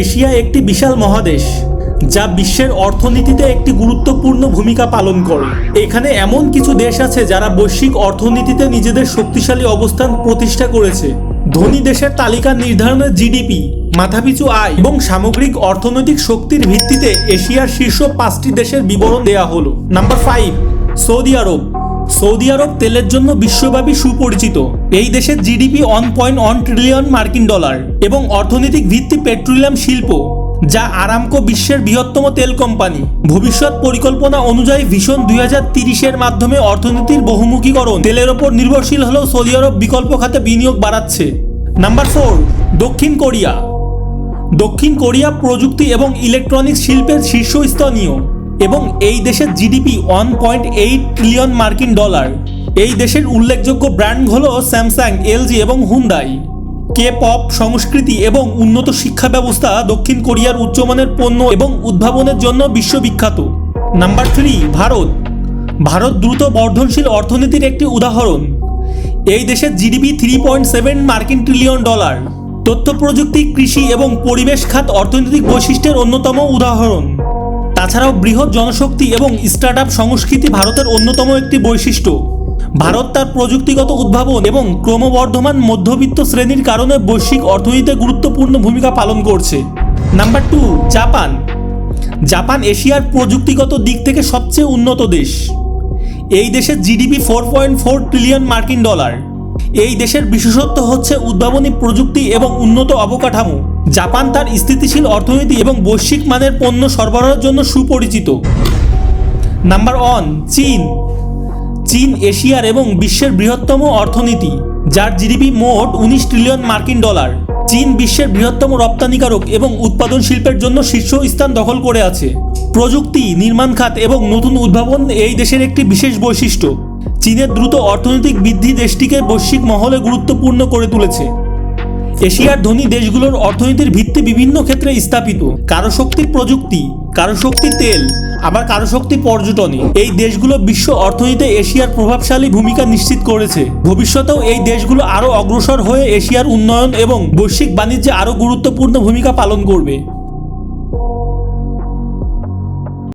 Asia একটি বিশাল মহাদেশ, যা বিশ্বের অর্থনীতিতে একটি গুরুত্বপূর্ণ ভূমিকা পালন করে। এখানে এমন কিছু দেশ আছে যারা বৈশ্বিক অর্থনীতিতে নিজেদের শক্তিশালী অবস্থান প্রতিষ্ঠা করেছে। ধনী দেশের তালিকা নির্ধারণের জিডিপি, মাথাপিছু আয় এবং সামগ্রিক অর্থনৈতিক শক্তির ভিত্তিতে এশিয়ার শীর্ষ পাঁচটি দেশের বিবরণ দেয়া হলো। নাম্বার ফাইভ, সৌদি আরব। সৌদি আরব তেলের জন্য বিশ্বব্যাপী সুপরিচিত। এই দেশের GDP one point one trillion মার্কিন ডলার এবং অর্থনৈতিক ভিত্তি পেট্রোলিয়াম শিল্প, যা আরামকো বিশ্বের বৃহত্তম তেল কোম্পানি। ভবিষ্যৎ পরিকল্পনা অনুযায়ী ভীষণ দুই হাজার তিরিশের মাধ্যমে অর্থনীতির বহুমুখীকরণ তেলের ওপর নির্ভরশীল হলেও সৌদি আরব বিকল্প খাতে বিনিয়োগ বাড়াচ্ছে। নাম্বার ফোর, দক্ষিণ কোরিয়া। দক্ষিণ কোরিয়া প্রযুক্তি এবং ইলেকট্রনিক্স শিল্পের শীর্ষস্থানীয়। এবং এই দেশের GDP one point eight trillion মার্কিন ডলার এই দেশের উল্লেখযোগ্য ব্র্যান্ড হল স্যামসাং এলজি এবং হুন্ডাই কে পপ সংস্কৃতি এবং উন্নত শিক্ষা ব্যবস্থা দক্ষিণ কোরিয়ার উচ্চমানের পণ্য এবং উদ্ভাবনের জন্য বিশ্ববিখ্যাত। Number three Bharat. ভারত দ্রুত বর্ধনশীল অর্থনীতির একটি উদাহরণ। এই দেশের জিডিপি থ্রি পয়েন্ট সেভেন মার্কিন ট্রিলিয়ন ডলার তথ্য প্রযুক্তি কৃষি এবং পরিবেশ খাত অর্থনৈতিক বৈশিষ্ট্যের অন্যতম উদাহরণ। তাছাড়াও বৃহৎ জনশক্তি এবং স্টার্ট আপ সংস্কৃতি ভারতের অন্যতম একটি বৈশিষ্ট্য। ভারত তার প্রযুক্তিগত উদ্ভাবন এবং ক্রমবর্ধমান মধ্যবিত্ত শ্রেণির কারণে বৈশ্বিক অর্থনীতিতে গুরুত্বপূর্ণ ভূমিকা পালন করছে। Number two, Japan. জাপান এশিয়ার প্রযুক্তিগত দিক থেকে সবচেয়ে উন্নত দেশ। এই দেশের GDP four point four trillion মার্কিন ডলার। এই দেশের বিশেষত্ব হচ্ছে উদ্ভাবনী প্রযুক্তি এবং উন্নত অবকাঠামো। জাপান তার স্থিতিশীল অর্থনীতি এবং বৈশ্বিক মানের পণ্য সরবরাহের জন্য সুপরিচিত। নাম্বার ওয়ান, চীন। চীন এশিয়ার এবং বিশ্বের বৃহত্তম অর্থনীতি, যার জিডিপি মোট উনিশ ট্রিলিয়ন মার্কিন ডলার। চীন বিশ্বের বৃহত্তম রপ্তানিকারক এবং উৎপাদন শিল্পের জন্য শীর্ষ স্থান দখল করে আছে। প্রযুক্তি, নির্মাণ খাত এবং নতুন উদ্ভাবন এই দেশের একটি বিশেষ বৈশিষ্ট্য। চীনের দ্রুত অর্থনৈতিক বৃদ্ধি দেশটিকে বৈশ্বিক মহলে গুরুত্বপূর্ণ করে তুলেছে। এশিয়ার ধনী দেশগুলোর অর্থনীতির ভিত্তি বিভিন্ন ক্ষেত্রে স্থাপিত। কারও শক্তির প্রযুক্তি, কারও শক্তি তেল, আবার কারও শক্তি পর্যটনে। এই দেশগুলো বিশ্ব অর্থনীতিতে এশিয়ার প্রভাবশালী ভূমিকা নিশ্চিত করেছে। ভবিষ্যতেও এই দেশগুলো আরও অগ্রসর হয়ে এশিয়ার উন্নয়ন এবং বৈশ্বিক বাণিজ্যে আরও গুরুত্বপূর্ণ ভূমিকা পালন করবে।